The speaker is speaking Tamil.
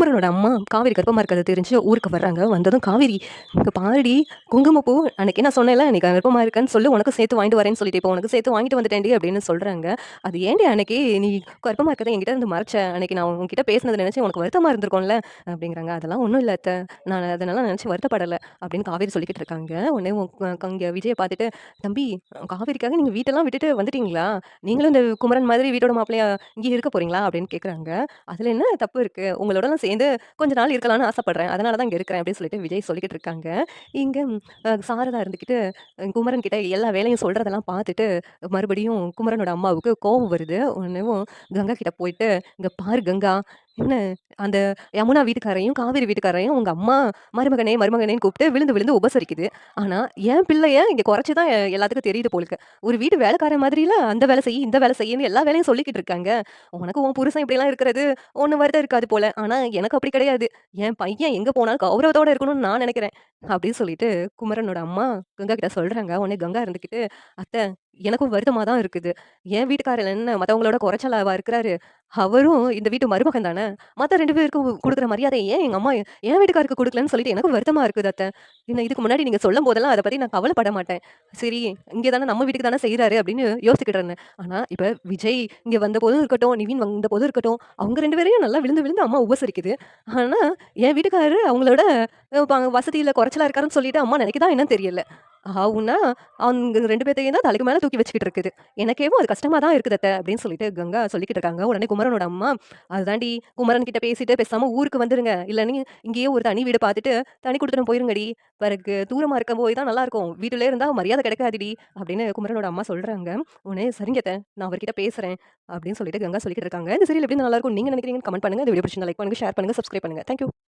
குமரனோட அம்மா காவேரி கர்ப்பமாக இருக்கிறது தெரிஞ்சு ஊருக்கு வர்றாங்க. வந்ததும் காவேரி இங்கே பாருடி குங்குமப்பூ அன்னைக்கு நான் சொன்னேன்ல அன்றைக்கி கர்ப்பமாக இருக்கேன்னு சொல்லி உனக்கு சேர்த்து வாங்கிட்டு வரேன்னு சொல்லிட்டு இப்போ உனக்கு சேர்த்து வாங்கிட்டு வந்துட்டேன்டி அப்படின்னு சொல்கிறாங்க அது ஏன்டி அன்னைக்கு நீ கர்ப்பமாக இருக்கிறத என்கிட்ட இருந்து மறைச்ச? அன்னைக்கு நான் உங்ககிட்ட பேசினது நினச்சி உனக்கு வருத்தமாக இருந்திருக்கும்ல அப்படிங்கிறாங்க. அதெல்லாம் ஒன்றும் இல்லை அத்தை. நான் அதனால நினச்சி வருத்தப்படலை அப்படின்னு காவேரி சொல்லிக்கிட்டு இருக்காங்க. உடனே இங்கே விஜயை பார்த்துட்டு தம்பி காவேரிக்காக நீங்கள் வீட்டெல்லாம் விட்டுட்டு வந்துட்டீங்களா? நீங்களும் இந்த குமரன் மாதிரி வீட்டோட மாப்பிள்ளையா இங்கே இருக்க போறீங்களா? அப்படின்னு கேட்குறாங்க அதில் என்ன தப்பு இருக்குது உங்களோடலாம் சேர்ந்து கொஞ்ச நாள் இருக்கலாம்னு ஆசைப்படுறேன். அதனால தான் இங்கே இருக்கிறேன் அப்படின்னு சொல்லிட்டு விஜய் சொல்லிக்கிட்டு இருக்காங்க. இங்கே சாரதா இருந்துக்கிட்டு குமரன் கிட்ட எல்லா வேலையும் சொல்கிறதெல்லாம் பார்த்துட்டு மறுபடியும் குமரனோட அம்மாவுக்கு கோபம் வருது. ஒன்றும் கங்கா கிட்ட போயிட்டு இங்கே பாரு கங்கா என்ன? அந்த யமுனா வீட்டுக்காரையும் காவேரி வீட்டுக்காரையும் உங்கள் அம்மா மருமகனே மருமகனேன்னு கூப்பிட்டு விழுந்து விழுந்து உபசரிக்குது. ஆனால் என் பிள்ளைய இங்கே குறைச்சி தான் எல்லாத்துக்கும் தெரியுது போலுக்கு. ஒரு வீட்டு வேலைக்காரன் மாதிரியில் அந்த வேலை செய்ய இந்த வேலை செய்யன்னு எல்லா வேலையும் சொல்லிக்கிட்டு இருக்காங்க. உனக்கு உன் புருஷன் இப்படிலாம் இருக்கிறது ஒன்று வருத்தம் இருக்காது போல. ஆனால் எனக்கு அப்படி கிடையாது. என் பையன் எங்கே போனாலும் கௌரவத்தோடு இருக்கணும்னு நான் நினைக்கிறேன். அப்படின்னு சொல்லிட்டு குமரனோட அம்மா கங்கா கிட்ட சொல்கிறாங்க உடனே கங்கா இருந்துக்கிட்டு அத்தை எனக்கும் வருத்தமாக தான் இருக்குது. என் வீட்டுக்காரர் என்ன மற்றவங்களோட குறைச்சலாவா இருக்கிறாரு? அவரும் இந்த வீட்டு மருமகன் தானே? மற்ற ரெண்டு பேருக்கும் கொடுக்குற மரியாதை ஏன் எங்கள் அம்மா என் வீட்டுக்காருக்கு கொடுக்கலன்னு சொல்லிட்டு எனக்கும் வருத்தமாக இருக்குது அத்தை. இன்னும் இதுக்கு முன்னாடி நீங்கள் சொல்லும் போதெல்லாம் அதை பற்றி நான் கவலைப்பட மாட்டேன். சரி இங்கே தானே நம்ம வீட்டுக்கு தானே செய்கிறாரு அப்படின்னு யோசிச்சுக்கிட்டு இருந்தேன். ஆனால் இப்போ விஜய் இங்கே வந்த போதும் இருக்கட்டும் நிவின் வந்த போதும் இருக்கட்டும் அவங்க ரெண்டு பேரையும் நல்லா விழுந்து விழுந்து அம்மா உபசரிக்குது. ஆனால் என் வீட்டுக்காரரு அவங்களோட வசதியில் ப- வசதியில குறைச்சலா இருக்காருன்னு சொல்லிட்டு அம்மா நினைக்குதா என்னன்னு தெரியல. ஆவுன்னா அவங்க ரெண்டு பேர்த்தையும் தான் தலைக்கு மேலே தூக்கி வச்சுக்கிட்டு இருக்குது. எனக்கேவும் அது கஷ்டமாக தான் இருக்குது அத்தை அப்படின்னு சொல்லிட்டு கங்கா சொல்லிக்கிட்டு இருக்காங்க. உடனே குமரனோட அம்மா அதுதாண்டி குமரன் கிட்ட பேசிட்டு பேசாமல் ஊருக்கு வந்துருங்க. இல்லைன்னு இங்கேயே ஒரு தனி வீடு பார்த்துட்டு தனி கொடுத்துட்டு போயிருங்கடி. பிறகு தூரமாக இருக்க போய் தான் நல்லா இருக்கும் இருந்தால் மரியாதை கிடைக்காதுடி அப்படின்னு குமரனோட அம்மா சொல்கிறாங்க உடனே சரிங்க நான் அவர்கிட்ட பேசுகிறேன் அப்படின்னு சொல்லிட்டு கங்கா சொல்லிக்கிட்டு இருக்காங்க. இந்த சீரியல் எப்படி நல்லா இருக்கும்? நீங்க நினைக்கிறீங்கன்னு கமெண்ட் பண்ணுங்க. இந்த வீடியோ பிடிச்சிருந்தா லைக் பண்ணுங்கள் ஷேர் பண்ணுங்கள் சப்ஸ்கிரைப் பண்ணுங்கள் தேங்க்யூ